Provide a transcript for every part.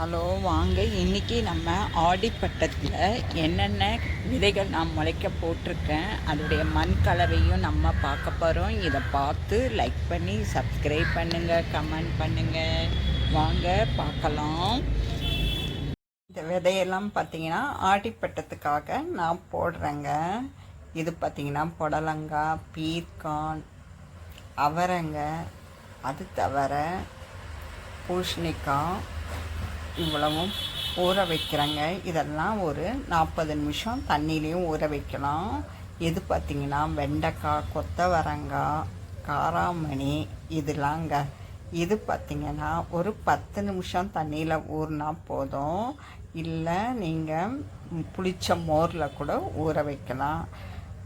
Hello வாங்க. இன்னைக்கு நம்ம ஆடிப்பட்டத்தில் என்னென்ன விதைகள் நான் முளைக்க போட்டிருக்கேன் அதோடைய மண் கலவையும் நம்ம பார்க்க போகிறோம் இதை பார்த்து லைக் பண்ணி சப்ஸ்கிரைப் பண்ணுங்கள் கமெண்ட் பண்ணுங்கள் வாங்க பார்க்கலாம். இந்த விதையெல்லாம் பார்த்தீங்கன்னா ஆடிப்பட்டத்துக்காக நான் போடுறேங்க. இது பார்த்திங்கன்னா புடலங்காய் பீர்க்கான் அவரங்க. அது தவிர பூஷணிக்காய் இவ்வளவும் ஊற வைக்கிறேங்க. இதெல்லாம் ஒரு நாற்பது நிமிஷம் தண்ணியிலையும் ஊற வைக்கலாம். இது பார்த்திங்கன்னா வெண்டைக்காய் கொத்தவரங்காய் காராமணி இதெல்லாங்க. இது பார்த்திங்கன்னா ஒரு பத்து நிமிஷம் தண்ணியில் ஊறினா போதும். இல்லை நீங்கள் புளிச்ச மோரில் கூட ஊற வைக்கலாம்.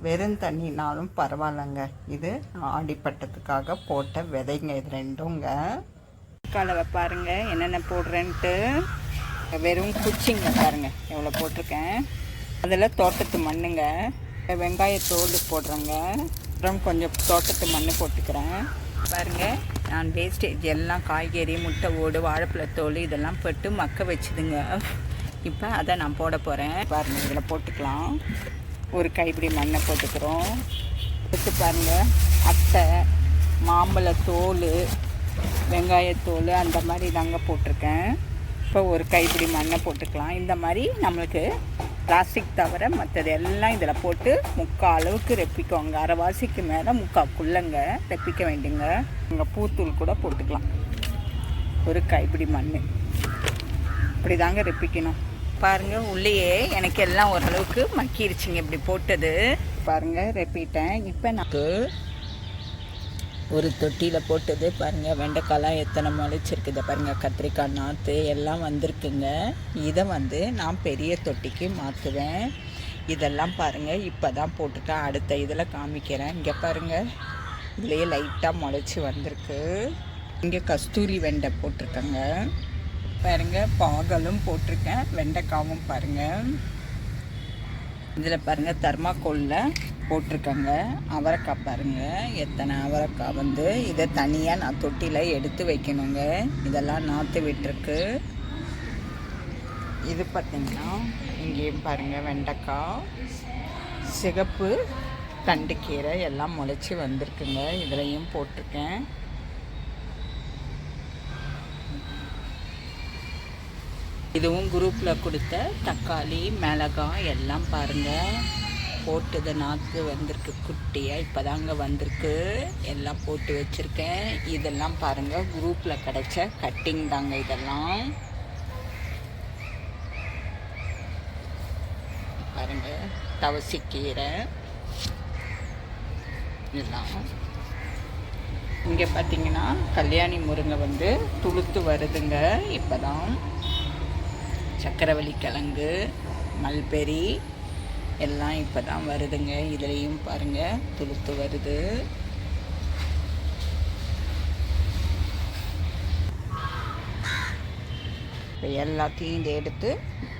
வெறும் தண்ணினாலும் பரவாயில்லைங்க. இது ஆடிப்பட்டத்துக்காக போட்ட விதைங்க இது ரெண்டுங்க. கலவை பாருங்க என்னென்ன போடுறேன்ட்டு. வெறும் குச்சிங்க பாருங்க. எவ்வளோ போட்டிருக்கேன். அதில் தோட்டத்து மண்ணுங்க. வெங்காயத்தோடு போடுறேங்க. அப்புறம் கொஞ்சம் தோட்டத்து மண் போட்டுக்கிறேன். பாருங்கள் நான் வேஸ்டேஜ் எல்லாம் காய்கறி முட்டை ஓடு வாழைப்பழத்தோல் இதெல்லாம் போட்டு மக்க வச்சுதுங்க. இப்போ அதை நான் போட போகிறேன் பாருங்கள் இதில் போட்டுக்கலாம். ஒரு கைப்பிடி மண்ணை போட்டுக்கிறோம். எடுத்து பாருங்கள் அட்டை மாம்பழ தோல் வெங்காயத்தோல் அந்த மாதிரி தாங்க போட்டிருக்கேன். இப்போ ஒரு கைப்பிடி மண்ணை போட்டுக்கலாம். இந்த மாதிரி நம்மளுக்கு பிளாஸ்டிக் தவிர மற்றது எல்லாம் இதில் போட்டு முக்கால் அளவுக்கு ரெப்பிக்கோங்க. அரைவாசிக்கு மேலே முக்காக்குள்ளங்க ரெப்பிக்க வேண்டியங்க அங்கே பூத்தூள் கூட போட்டுக்கலாம். ஒரு கைப்பிடி மண் இப்படி தாங்க ரெப்பிக்கணும். பாருங்கள் உள்ளேயே எனக்கு எல்லாம் ஓரளவுக்கு மக்கிருச்சுங்க இப்படி போட்டது. பாருங்கள் ரெப்பிட்டேன். இப்போ நான் ஒரு தொட்டியில் போட்டது பாருங்கள் வெண்டைக்காய்லாம் எத்தனை முளைச்சிருக்குது பாருங்கள் கத்திரிக்காய் நாற்று எல்லாம் வந்திருக்குங்க. இதை வந்து நான் பெரிய தொட்டிக்கு மாற்றுவேன். இதெல்லாம் பாருங்கள் இப்போ தான் போட்டுட்டேன். அடுத்த இதில் காமிக்கிறேன். இங்கே பாருங்கள் இதுலேயே லைட்டாக முளைச்சி வந்திருக்கு. இங்கே கஸ்தூரி வெண்டை போட்டிருக்கேங்க. பாருங்கள் பாகலும் போட்டிருக்கேன். வெண்டைக்காவும் பாருங்கள் இதில் பாருங்கள் தர்மாக்கோலில் போட்டிருக்கேங்க. அவரைக்காய் பாருங்கள் எத்தனை அவரைக்காய் வந்து இதை தனியாக நான் தொட்டியில் எடுத்து வைக்கணுங்க. இதெல்லாம் நாற்று விட்டுருக்கு. இது பார்த்திங்கன்னா இங்கேயும் பாருங்கள் வெண்டைக்காய் சிகப்பு தண்டுக்கீரை எல்லாம் முளைச்சி வந்திருக்குங்க. இதுலேயும் போட்டிருக்கேன். இதுவும் குரூப்பில் கொடுத்த தக்காளி மிளகாய் எல்லாம் பாருங்கள் போட்டது நாற்று வந்திருக்கு குட்டியாக இப்போ தாங்க வந்திருக்கு. எல்லாம் போட்டு வச்சுருக்கேன். இதெல்லாம் பாருங்கள் குரூப்பில் கிடச்ச கட்டிங் தாங்க இதெல்லாம். பாருங்கள் தவசிக்கீரை. இதெல்லாம். இங்கே பார்த்தீங்கன்னா கல்யாணி முருங்கை வந்து துளுத்து வருதுங்க. இப்போ தான் சக்கரவள்ளி கிழங்கு மல்பெரி எல்லாம் இப்போ தான் வருதுங்க. இதுலேயும் பாருங்கள் துளுத்து வருது. இப்போ எல்லாத்தையும் இதை எடுத்து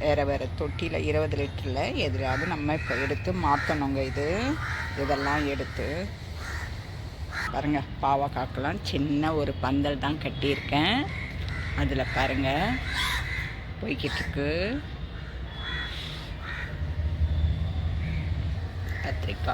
வேறு வேறு தொட்டியில் இருபது லிட்டரில் எதிராவது நம்ம இப்போ எடுத்து மாற்றணுங்க இது. இதெல்லாம் எடுத்து. பாருங்கள் பாவக்காக்கெல்லாம் சின்ன ஒரு பந்தல் தான் கட்டியிருக்கேன். அதில் பாருங்கள் போய்கிட்டுருக்கு Patrick po.